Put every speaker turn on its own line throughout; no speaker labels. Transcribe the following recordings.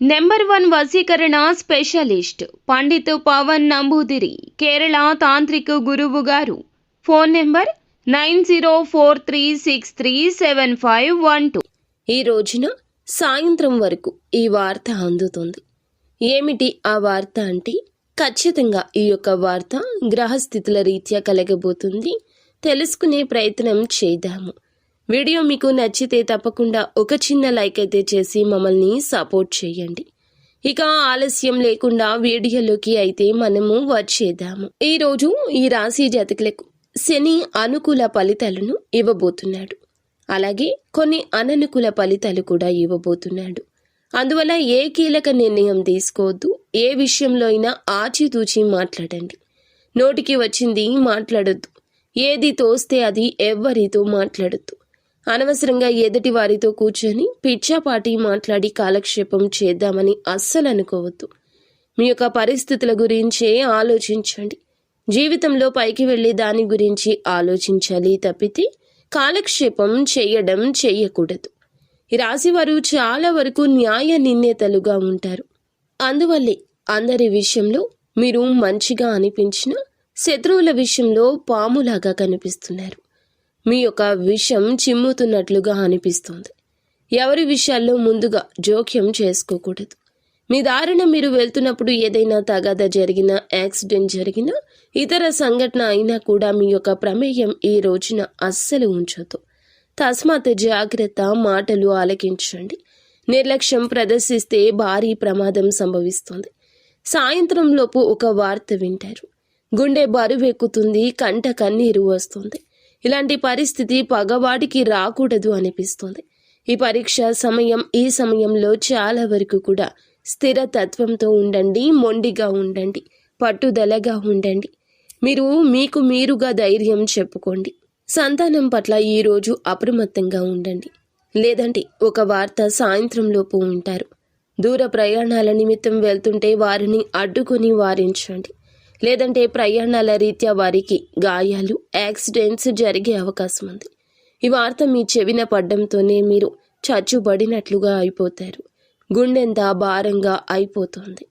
Number one వశీకరణ specialist Pandit Pavan Namboodiri Kerala తాంత్రిక గురువు గారు. Phone number nine zero four three six three seven five one two.
ఈ రోజున సాయంత్రం వరకు ఈ వార్త అందుతుంది. ఏమిటి ఆ వార్త అంటే ఖచ్చితంగా ఈ యొక్క వార్త గ్రహస్థితుల రీత్యా కలగబోతుంది. తెలుసుకునే ప్రయత్నం చేద్దాము. వీడియో మీకు నచ్చితే తప్పకుండా ఒక చిన్న లైక్ అయితే చేసి మమ్మల్ని సపోర్ట్ చేయండి. ఇక ఆలస్యం లేకుండా వీడియోలోకి అయితే మనము వచ్చేద్దాము. ఈరోజు ఈ రాశి జాతకులకు శని అనుకూల ఫలితాలను ఇవ్వబోతున్నాడు. అలాగే కొన్ని అననుకూల ఫలితాలు కూడా ఇవ్వబోతున్నాడు. అందువల్ల ఏ కీలక నిర్ణయం తీసుకోవద్దు ఏ విషయంలో అయినా ఆచితూచి మాట్లాడండి. నోటికి వచ్చింది మాట్లాడొద్దు. ఏది తోస్తే అది ఎవ్వరితో మాట్లాడొద్దు. అనవసరంగా ఎదుటి వారితో కూర్చొని పిచ్చాపాటి మాట్లాడి కాలక్షేపం చేద్దామని అస్సలు అనుకోవద్దు. మీ యొక్క పరిస్థితుల గురించే ఆలోచించండి. జీవితంలో పైకి వెళ్ళి దాని గురించి ఆలోచించాలి తప్పితే కాలక్షేపం చేయడం చేయకూడదు. ఈ రాశివారు చాలా వరకు న్యాయ నిర్ణేతలుగా ఉంటారు. అందువల్లే అందరి విషయంలో మీరు మంచిగా అనిపించిన శత్రువుల విషయంలో పాములాగా కనిపిస్తున్నారు. మీ యొక్క విషం చిమ్ముతున్నట్లుగా అనిపిస్తుంది. ఎవరి విషయాల్లో ముందుగా జోక్యం చేసుకోకూడదు. మీ దారిన మీరు వెళ్తున్నప్పుడు ఏదైనా తగాద జరిగినా యాక్సిడెంట్ జరిగినా ఇతర సంఘటన అయినా కూడా మీ యొక్క ప్రమేయం ఈ రోజున అస్సలు ఉంచొద్దు. తస్మాత్ జాగ్రత్త మాటలు ఆలకించండి. నిర్లక్ష్యం ప్రదర్శిస్తే భారీ ప్రమాదం సంభవిస్తుంది. సాయంత్రంలోపు ఒక వార్త వింటారు. గుండె బరువెక్కుతుంది కంట కన్నీరు వస్తుంది. ఇలాంటి పరిస్థితి పగవాడికి రాకూడదు అనిపిస్తుంది. ఈ పరీక్ష సమయం ఈ సమయంలో చాలా వరకు కూడా స్థిరతత్వంతో ఉండండి మొండిగా ఉండండి పట్టుదలగా ఉండండి. మీరు మీకు మీరుగా ధైర్యం చెప్పుకోండి. సంతానం పట్ల ఈరోజు అప్రమత్తంగా ఉండండి. లేదంటే ఒక వార్త సాయంత్రంలోపు ఉంటారు. దూర ప్రయాణాల నిమిత్తం వెళ్తుంటే వారిని అడ్డుకొని వారించండి. లేదంటే ప్రయాణాల రీత్యా వారికి గాయాలు యాక్సిడెంట్స్ జరిగే అవకాశం ఉంది ఈ వార్త మీ చెవిన పడ్డంతోనే మీరు చచ్చుబడినట్లుగా అయిపోతారు. గుండెంత భారంగా అయిపోతుంది.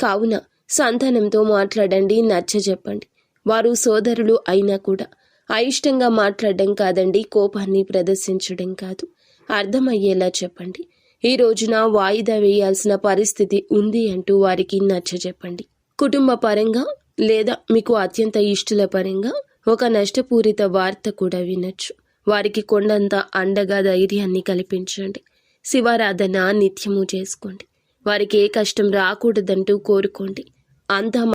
కావున సంతానంతో మాట్లాడండి నచ్చ చెప్పండి. వారు సోదరులు అయినా కూడా అయిష్టంగా మాట్లాడడం కాదండి కోపాన్ని ప్రదర్శించడం కాదు. అర్థమయ్యేలా చెప్పండి. ఈ రోజున వాయిదా వేయాల్సిన పరిస్థితి ఉంది అంటూ వారికి నచ్చ చెప్పండి. కుటుంబ పరంగా లేదా మీకు అత్యంత ఇష్టల పరంగా ఒక నష్టపూరిత వార్త కూడా వినొచ్చు. వారికి కొండంత అండగా ధైర్యాన్ని కల్పించండి. శివారాధన నిత్యము చేసుకోండి. వారికి ఏ కష్టం రాకూడదంటూ కోరుకోండి. అంతా